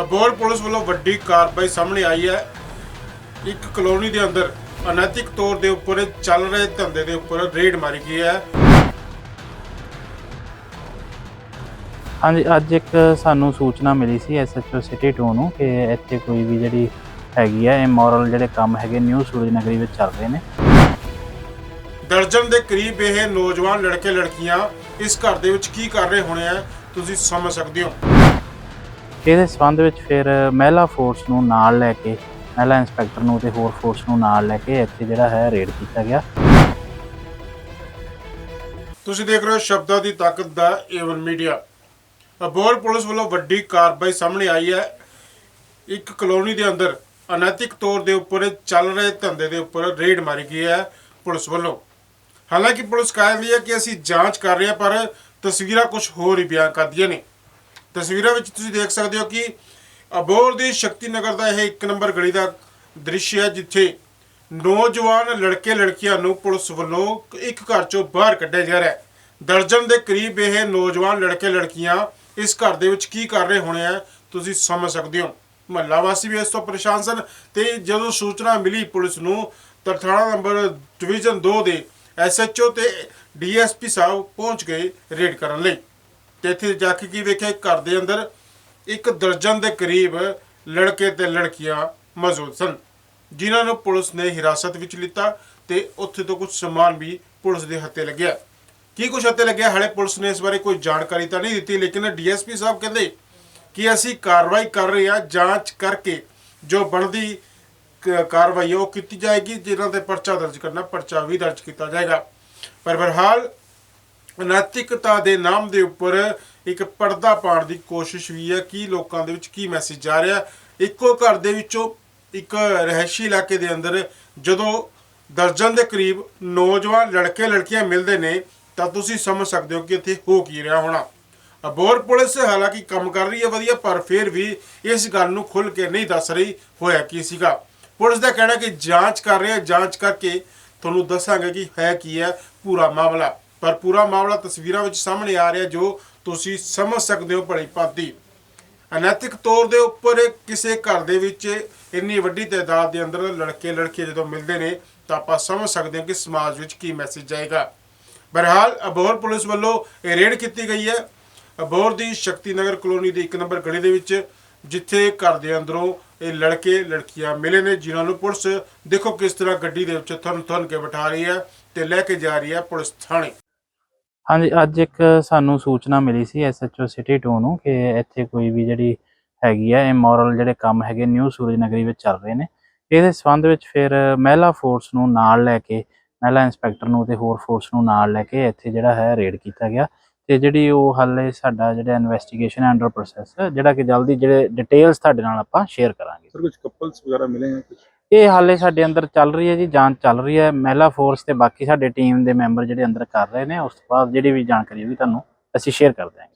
Abohar police ਵੱਲੋਂ ਵੱਡੀ ਕਾਰਵਾਈ ਸਾਹਮਣੇ ਆਈ ਹੈ। ਇੱਕ ਕਲੋਨੀ ਦੇ ਅੰਦਰ ਅਨੈਤਿਕ ਤੌਰ ਦੇ ਉੱਪਰ ਚੱਲ ਰਹੇ ਧੰਦੇ ਦੇ ਉੱਪਰ ਰੇਡ ਮਾਰੀ ਗਈ ਹੈ। ਹਾਂਜੀ ਅੱਜ ਇੱਕ ਸਾਨੂੰ ਸੂਚਨਾ ਮਿਲੀ ਸੀ ਐਸਐਚਓ ਸਿਟੀ 2 ਨੂੰ ਕਿ ਇੱਥੇ ਕੋਈ ਵੀ ਜਿਹੜੀ ਹੈਗੀ ਹੈ ਇਮੋਰਲ ਜਿਹੜੇ ਕੰਮ ਹੈਗੇ ਨਿਊ ਸੂਰਜ ਨਗਰੀ ਵਿੱਚ ਚੱਲ ਰਹੇ ਨੇ। ਦਰਜਨ ਦੇ ਕਰੀਬ ਇਹ ਨੌਜਵਾਨ ਲੜਕੇ ਲੜਕੀਆਂ ਇਸ ਘਰ ਦੇ ਵਿੱਚ ਕੀ ਕਰ ਰਹੇ ਹੋਣੇ ਆ ਤੁਸੀਂ ਸਮਝ ਸਕਦੇ ਹੋ। ਇਹਦੇ ਸੰਬੰਧ ਵਿੱਚ ਫਿਰ ਮਹਿਲਾ ਫੋਰਸ ਨੂੰ ਨਾਲ ਲੈ ਕੇ, ਮਹਿਲਾ ਇੰਸਪੈਕਟਰ ਨੂੰ ਤੇ ਹੋਰ ਫੋਰਸ ਨੂੰ ਨਾਲ ਲੈ ਕੇ ਇੱਥੇ ਜਿਹੜਾ ਹੈ ਰੇਡ ਕੀਤਾ ਗਿਆ। ਤੁਸੀਂ ਦੇਖ ਰਹੇ ਹੋ ਸ਼ਬਦਾਂ ਦੀ ਤਾਕਤ ਦਾ A one media Abohar police ਵੱਲੋਂ ਵੱਡੀ ਕਾਰਵਾਈ ਸਾਹਮਣੇ ਆਈ ਹੈ। ਇੱਕ ਕਲੋਨੀ ਦੇ ਅੰਦਰ ਅਨੈਤਿਕ ਤੌਰ ਦੇ ਉੱਪਰ ਚੱਲ ਰਹੇ ਧੰਦੇ ਦੇ ਉੱਪਰ ਰੇਡ ਮਾਰੀ ਗਈ ਹੈ ਪੁਲਿਸ ਵੱਲੋਂ। ਹਾਲਾਂਕਿ ਪੁਲਿਸ ਕਹਿ ਰਹੀ ਹੈ ਕਿ ਅਸੀਂ ਜਾਂਚ ਕਰ ਰਹੇ ਹਾਂ, ਪਰ ਤਸਵੀਰਾਂ ਕੁਝ ਹੋਰ ਹੀ ਬਿਆਨ ਕਰਦੀਆਂ ਨੇ। ਤਸਵੀਰਾਂ ਵਿੱਚ ਤੁਸੀਂ ਦੇਖ ਸਕਦੇ ਹੋ ਕਿ ਅਬੋਰ ਦੀ ਸ਼ਕਤੀ ਨਗਰ ਦਾ ਇਹ ਇੱਕ ਨੰਬਰ ਗਲੀ ਦਾ ਦ੍ਰਿਸ਼ ਹੈ, ਜਿੱਥੇ ਨੌਜਵਾਨ ਲੜਕੇ ਲੜਕੀਆਂ ਨੂੰ ਪੁਲਿਸ ਵੱਲੋਂ ਇੱਕ ਘਰ ਚੋਂ ਬਾਹਰ ਕੱਢਿਆ ਜਾ ਰਿਹਾ ਹੈ। ਦਰਜਨ ਦੇ ਕਰੀਬ ਇਹ ਨੌਜਵਾਨ ਲੜਕੇ ਲੜਕੀਆਂ ਇਸ ਘਰ ਦੇ ਵਿੱਚ ਕੀ ਕਰ ਰਹੇ ਹੋਣੇ ਆ, ਤੁਸੀਂ ਸਮਝ ਸਕਦੇ ਹੋ। ਮਹੱਲਾ ਵਾਸੀ ਵੀ ਇਸ ਤੋਂ ਪਰੇਸ਼ਾਨ ਸਨ ਤੇ ਜਦੋਂ ਸੂਚਨਾ ਮਿਲੀ ਪੁਲਿਸ ਨੂੰ ਤਾਂ ਨੰਬਰ ਡਿਵੀਜ਼ਨ 2 ਦੇ ਐਸਐਚਓ ਤੇ ਡੀਐਸਪੀ ਸਾਹਿਬ ਪਹੁੰਚ ਗਏ ਰੇਡ ਕਰਨ ਲਈ। ਤੇ ਇੱਥੇ ਜਾ ਕੇ ਕੀ ਵੇਖਿਆ? ਘਰ ਦੇ ਅੰਦਰ ਇੱਕ ਦਰਜਨ ਦੇ ਕਰੀਬ ਲੜਕੇ ਤੇ ਲੜਕੀਆਂ ਮੌਜੂਦ ਸਨ, ਜਿਨ੍ਹਾਂ ਨੂੰ ਪੁਲਿਸ ਨੇ ਹਿਰਾਸਤ ਵਿੱਚ ਲਿੱਤਾ ਤੇ ਉੱਥੇ ਤੋਂ ਕੁਝ ਸਮਾਨ ਵੀ ਪੁਲਿਸ ਦੇ ਹੱਥੇ ਲੱਗਿਆ। ਕੀ ਕੁਝ ਹੱਥੇ ਲੱਗਿਆ? ਹਾਲੇ ਪੁਲਿਸ ਨੇ ਇਸ ਬਾਰੇ ਕੋਈ ਜਾਣਕਾਰੀ ਤਾਂ ਨਹੀਂ ਦਿੱਤੀ, ਲੇਕਿਨ ਡੀਐਸਪੀ ਸਾਹਿਬ ਕਹਿੰਦੇ ਕਿ ਅਸੀਂ ਕਾਰਵਾਈ ਕਰ ਰਹੇ ਹਾਂ, ਜਾਂਚ ਕਰਕੇ ਜੋ ਬਣਦੀ ਕਾਰਵਾਈ ਉਹ ਕੀਤੀ ਜਾਏਗੀ, ਜਿਨ੍ਹਾਂ ਤੇ ਪਰਚਾ ਦਰਜ ਕਰਨਾ, ਪਰਚਾ ਵੀ ਦਰਜ ਕੀਤਾ ਜਾਏਗਾ। ਪਰ ਫਿਲਹਾਲ ਨੈਤਿਕਤਾ ਦੇ ਨਾਮ ਦੇ ਉੱਪਰ ਇੱਕ ਪਰਦਾ ਪਾਉਣ ਦੀ ਕੋਸ਼ਿਸ਼ ਵੀ ਹੈ। ਕਿ ਲੋਕਾਂ ਦੇ ਵਿੱਚ ਕੀ ਮੈਸੇਜ ਜਾ ਰਿਹਾ? ਇੱਕੋ ਘਰ ਦੇ ਵਿੱਚੋਂ ਇੱਕ ਰਹਿਸ਼ੀ ਇਲਾਕੇ ਦੇ ਅੰਦਰ ਜਦੋਂ ਦਰਜਨ ਦੇ ਕਰੀਬ ਨੌਜਵਾਨ ਲੜਕੇ ਲੜਕੀਆਂ ਮਿਲਦੇ ਨੇ, ਤਾਂ ਤੁਸੀਂ ਸਮਝ ਸਕਦੇ ਹੋ ਕਿ ਇੱਥੇ ਹੋ ਕੀ ਰਿਹਾ ਹੋਣਾ। ਅਬੋਰ ਪੁਲਿਸ ਹਾਲਾਂਕਿ ਕੰਮ ਕਰ ਰਹੀ ਹੈ ਵਧੀਆ, ਪਰ ਫਿਰ ਵੀ ਇਸ ਗੱਲ ਨੂੰ ਖੁੱਲ ਕੇ ਨਹੀਂ ਦੱਸ ਰਹੀ ਹੋਇਆ ਕੀ ਸੀਗਾ। ਪੁਲਿਸ ਦਾ ਕਹਿਣਾ ਕਿ ਜਾਂਚ ਕਰ ਰਹੇ ਹਾਂ। ਜਾਂਚ ਕਰਕੇ ਤੁਹਾਨੂੰ ਦੱਸਾਂਗੇ ਕਿ ਹੈ ਕੀ ਹੈ ਪੂਰਾ ਮਾਮਲਾ। ਪਰ ਪੂਰਾ ਮਾਮਲਾ ਤਸਵੀਰਾਂ ਵਿੱਚ ਸਾਹਮਣੇ ਆ ਰਿਹਾ ਜੋ ਤੁਸੀਂ ਸਮਝ ਸਕਦੇ ਹੋ ਭਲੀ ਭਾਂਤੀ। ਅਨੈਤਿਕ ਤੌਰ ਦੇ ਉੱਪਰ ਕਿਸੇ ਘਰ ਦੇ ਵਿੱਚ ਇੰਨੀ ਵੱਡੀ ਤਾਦਾਦ ਦੇ ਅੰਦਰ ਲੜਕੇ ਲੜਕੇ ਜਦੋਂ ਮਿਲਦੇ ਨੇ, ਤਾਂ ਆਪਾਂ ਸਮਝ ਸਕਦੇ ਹਾਂ ਕਿ ਸਮਾਜ ਵਿੱਚ ਕੀ ਮੈਸੇਜ ਜਾਏਗਾ। ਬਹਰਹਾਲ, ਅਬੋਹਰ ਪੁਲਿਸ ਵੱਲੋਂ ਇਹ ਰੇਡ ਕੀਤੀ ਗਈ ਹੈ। ਅਬੋਹਰ ਦੀ ਸ਼ਕਤੀ ਨਗਰ ਕਲੋਨੀ ਦੇ ਇੱਕ ਨੰਬਰ ਗਲੀ ਦੇ ਵਿੱਚ, ਜਿੱਥੇ ਘਰ ਦੇ ਅੰਦਰੋਂ ਇਹ ਲੜਕੇ ਲੜਕੀਆਂ ਮਿਲੇ ਨੇ, ਜਿਨ੍ਹਾਂ ਨੂੰ ਪੁਲਿਸ ਦੇਖੋ ਕਿਸ ਤਰ੍ਹਾਂ ਗੱਡੀ ਦੇ ਵਿੱਚ ਥਨ ਥਨ ਕੇ ਬਿਠਾ ਰਹੀ ਹੈ ਤੇ ਲੈ ਕੇ ਜਾ ਰਹੀ ਹੈ ਪੁਲਿਸ ਥਾਣੇ। ਹਾਂਜੀ, ਅੱਜ ਇੱਕ ਸਾਨੂੰ ਸੂਚਨਾ ਮਿਲੀ ਸੀ ਐਸਐਚਓ ਸਿਟੀ 2 ਨੂੰ ਕਿ ਇੱਥੇ ਕੋਈ ਵੀ ਜਿਹੜੀ ਹੈਗੀ ਆ ਇਮੋਰਲ ਜਿਹੜੇ ਕੰਮ ਹੈਗੇ ਨਿਊ ਸੂਰਜ ਨਗਰੀ ਵਿੱਚ ਚੱਲ ਰਹੇ ਨੇ। ਇਹਦੇ ਸੰਬੰਧ ਵਿੱਚ ਫਿਰ ਮਹਿਲਾ ਫੋਰਸ ਨੂੰ ਨਾਲ ਲੈ ਕੇ, ਮਹਿਲਾ ਇੰਸਪੈਕਟਰ ਨੂੰ ਤੇ ਹੋਰ ਫੋਰਸ ਨੂੰ ਨਾਲ ਲੈ ਕੇ ਇੱਥੇ ਜਿਹੜਾ ਹੈ ਰੇਡ ਕੀਤਾ ਗਿਆ ਤੇ ਜਿਹੜੀ ਉਹ ਹਾਲੇ ਸਾਡਾ ਜਿਹੜਾ ਇਨਵੈਸਟੀਗੇਸ਼ਨ ਅੰਡਰ ਪ੍ਰੋਸੈਸ ਜਿਹੜਾ ਕਿ ਜਲਦੀ ਜਿਹੜੇ ਡਿਟੇਲਸ ਤੁਹਾਡੇ ਨਾਲ ਆਪਾਂ ਸ਼ੇਅਰ ਕਰਾਂਗੇ। ਸਰ ਕੁਝ ਕਪਲਸ ਵਗੈਰਾ ਮਿਲੇ ਹਨ ਕੁਝ ਇਹ ਹਾਲੇ ਸਾਡੇ ਅੰਦਰ ਚੱਲ ਰਹੀ ਹੈ ਜੀ, ਜਾਂਚ ਚੱਲ ਰਹੀ ਹੈ। ਮਹਿਲਾ ਫੋਰਸ ਤੇ ਬਾਕੀ ਸਾਡੇ ਟੀਮ ਦੇ ਮੈਂਬਰ ਜਿਹੜੇ ਅੰਦਰ ਕਰ ਰਹੇ ਨੇ, ਉਸ ਤੋਂ ਬਾਅਦ ਜਿਹੜੀ ਵੀ ਜਾਣਕਾਰੀ ਹੋਈ ਤੁਹਾਨੂੰ ਅਸੀਂ ਸ਼ੇਅਰ ਕਰਦੇ ਹਾਂ